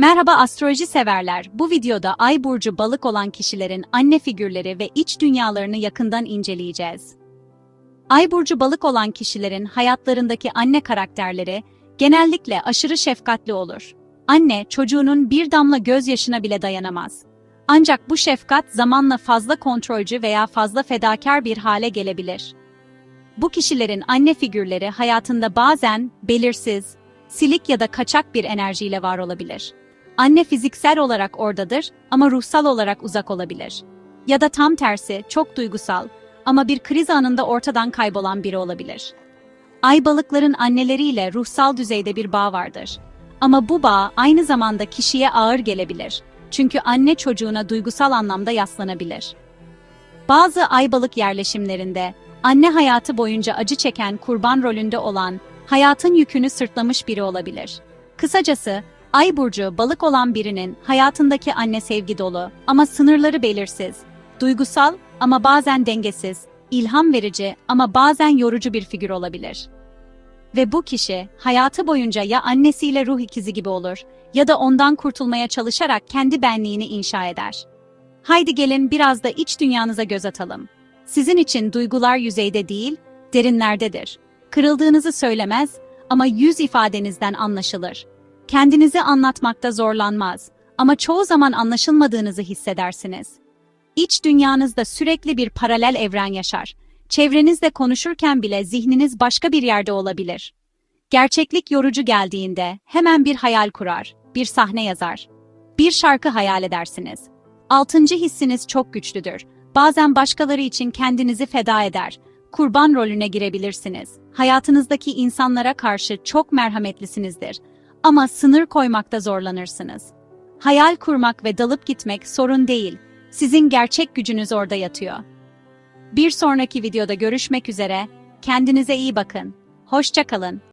Merhaba astroloji severler. Bu videoda Ay burcu balık olan kişilerin anne figürleri ve iç dünyalarını yakından inceleyeceğiz. Ay burcu balık olan kişilerin hayatlarındaki anne karakterleri genellikle aşırı şefkatli olur. Anne çocuğunun bir damla gözyaşına bile dayanamaz. Ancak bu şefkat zamanla fazla kontrolcü veya fazla fedakar bir hale gelebilir. Bu kişilerin anne figürleri hayatında bazen belirsiz, silik ya da kaçak bir enerjiyle var olabilir. Anne fiziksel olarak oradadır ama ruhsal olarak uzak olabilir. Ya da tam tersi çok duygusal ama bir kriz anında ortadan kaybolan biri olabilir. Ay balıkların anneleriyle ruhsal düzeyde bir bağ vardır. Ama bu bağ aynı zamanda kişiye ağır gelebilir. Çünkü anne çocuğuna duygusal anlamda yaslanabilir. Bazı ay balık yerleşimlerinde anne hayatı boyunca acı çeken kurban rolünde olan, hayatın yükünü sırtlamış biri olabilir. Kısacası, Ay burcu balık olan birinin hayatındaki anne sevgi dolu ama sınırları belirsiz, duygusal ama bazen dengesiz, ilham verici ama bazen yorucu bir figür olabilir. Ve bu kişi hayatı boyunca ya annesiyle ruh ikizi gibi olur ya da ondan kurtulmaya çalışarak kendi benliğini inşa eder. Haydi gelin biraz da iç dünyanıza göz atalım. Sizin için duygular yüzeyde değil, derinlerdedir. Kırıldığınızı söylemez ama yüz ifadenizden anlaşılır. Kendinizi anlatmakta zorlanmaz ama çoğu zaman anlaşılmadığınızı hissedersiniz. İç dünyanızda sürekli bir paralel evren yaşar. Çevrenizde konuşurken bile zihniniz başka bir yerde olabilir. Gerçeklik yorucu geldiğinde hemen bir hayal kurar, bir sahne yazar. Bir şarkı hayal edersiniz. Altıncı hissiniz çok güçlüdür. Bazen başkaları için kendinizi feda eder. Kurban rolüne girebilirsiniz. Hayatınızdaki insanlara karşı çok merhametlisinizdir. Ama sınır koymakta zorlanırsınız. Hayal kurmak ve dalıp gitmek sorun değil. Sizin gerçek gücünüz orada yatıyor. Bir sonraki videoda görüşmek üzere. Kendinize iyi bakın. Hoşça kalın.